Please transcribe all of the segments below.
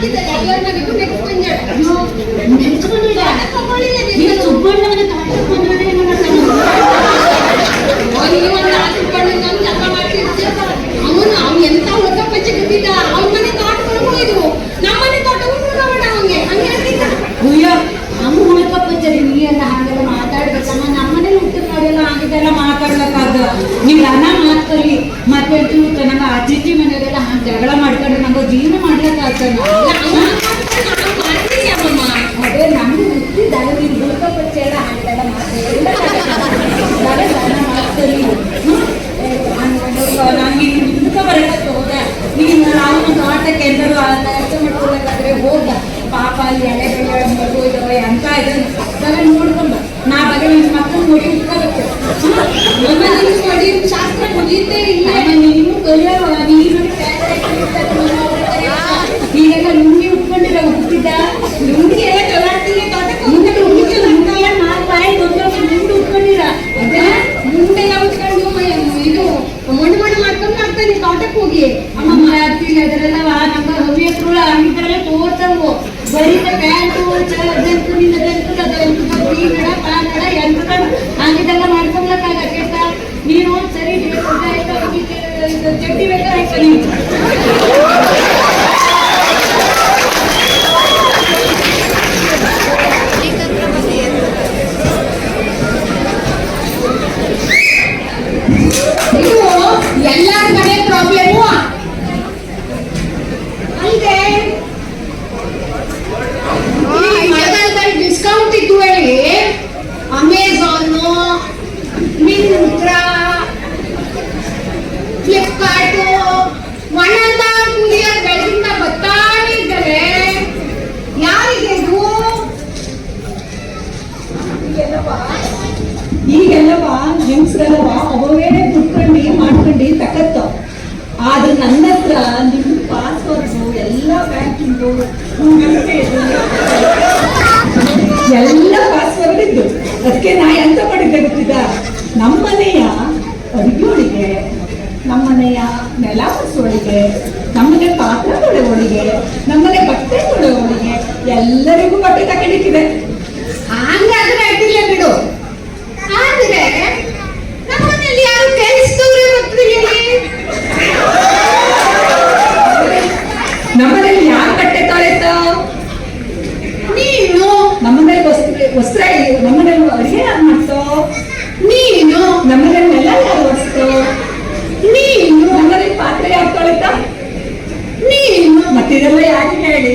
antes ಮತ್ತೆ ಹೇಳ್ತೀವಿ ನಂಗೆ ಅಜ್ಜಿ ಮನೆಯವರೆಲ್ಲ ಹಾಗೆ ಜಗಳ ಮಾಡ್ಕೊಂಡ್ರೆ ನಂಗೆ ಜೀವನ ನಾವು ಮಾಡ್ತೀವಿ ಅಮ್ಮಮ್ಮ ಅದೇ ನಮ್ಗೆ ಹುಟ್ಟಿದ ನೀನು ಉಳ್ಕಪ್ಪಚ್ಚೆ ಎಲ್ಲ ಹಾಗೆಲ್ಲ ಮಾತ್ಕಲಿ ನಂಗೆ ಹಿಂದಕ್ಕೆ ಬರಕ್ಕೆ ಹೋದ. ನೀನು ನಾವು ಆಟಕ್ಕೆ ಎಲ್ಲರೂ ಕೆಲಸ ಮಾಡ್ಕೊಳ್ಬೇಕಾದ್ರೆ ಹೋದ ಪಾಪ ಅಲ್ಲಿ ಎಲೆ ಬೆಳೆ ಮಗು ಇದಾವೆ ಅಂತ ಇದನ್ನು ಅದನ್ನ ನೋಡ್ಕೊಂಡು ನಾ ಬಗ್ಗೆ ನನ್ನ ಮಕ್ಕಳು ನೋಡಿ ಉಟ್ಕೋಬೇಕು. ನಮ್ಮ ಶಾಸ್ತ್ರ ಮುಗಿಯುತ್ತೆ ಇಲ್ಲ. ಹೋಗಿ ಅಮ್ಮಮ್ಮ ಆಗ್ತಿಲ್ಲ ಅದರೆಲ್ಲವ ನಮ್ಮ ಹವ್ಯಕರು ಅಂಗಿದ್ರಲ್ಲ ತೋರ್ಸವು ಬರೀತ ಪ್ಯಾಂಟು ಜಂತು ನಿನ್ನ ಜಂತು ಅದಂತು ಕನ್ನಡ ಕನ್ನಡ ಎಂತ ಹಂಗಿದೆಲ್ಲ ಮಾಡ್ಕೊಬ್ಲಕ್ಕಾಗತ್ತ ನೀನು ಸರಿ ಬೇಕು ಚಡ್ಡಿ ಬೇಕಾಯ್ತ ನೀನು ಡಿಸ್ಕೌಂಟ್ ಇದ್ದು ಹೇಳಿ. ಅಮೆಝಾನ್ ಮಿಂತ್ರಾ ಫ್ಲಿಪ್ಕಾರ್ಟು ಒಣದ ಕುರಿಯರ್ ಬೆಳಗಿಂದ ಬರ್ತಾನೆ ಇದ್ದಾರೆ. ಯಾರಿಗೆ ಇದು? ಈಗೆಲ್ಲವ? ಅವರೇನೆ ಕುತ್ಕೊಂಡು ಮಾಡ್ಕೊಂಡು ತಕತ್ತ. ಆದ್ರೆ ನನ್ನ ಹತ್ರ ಪಾಸ್ವರ್ಡು ಎಲ್ಲ ಪಾಸ್ವರ್ಡ್ ಇದ್ದು. ಅದಕ್ಕೆ ನಾ ಎಂತ ಮಾಡಿದ್ದೆ ಗೊತ್ತಿದ್ದ? ನಮ್ಮನೆಯ ಅಡುಗೆಯೊಳಗೆ ನಮ್ಮನೆಯ ನೆಲ ಒರೆಸೋಳಿಗೆ ನಮ್ಮನೆ ಪಾತ್ರೆ ತೊಳೆಯೋಳಿಗೆ ನಮ್ಮನೆ ಬಟ್ಟೆ ತೊಳೆಯೋಳಿಗೆ ಎಲ್ಲರಿಗೂ ಬಟ್ಟೆ ತಗೊಂಡಿಕ್ಕಿದೆ ನಮ್ಮನೇಲಿ ಯಾರು ಬಟ್ಟೆ ತೊಳೆತ ನೀನು ನಮ್ಮನೇಲಿ ವಸ್ತ್ರ ವಸ್ತ್ರ ನಮ್ಮನೇಲಿ ಅಡುಗೆ ಯಾರು ಮಾಡ್ತೋ ನೀನು ನಮ್ಮನೇಲಿ ನೆಲ ಯಾರು ಒರೆಸ್ತೋ ನೀನು ನಮ್ಮನೇಲಿ ಪಾತ್ರೆ ಯಾರು ತೊಳೆತ? ನೀನು ಮತ್ತಿದೆಲ್ಲ ಯಾಕೆ ಹೇಳಿ?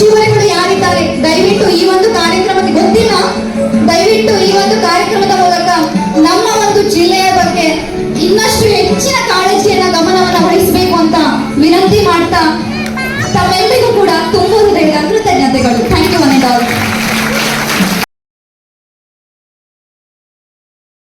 she would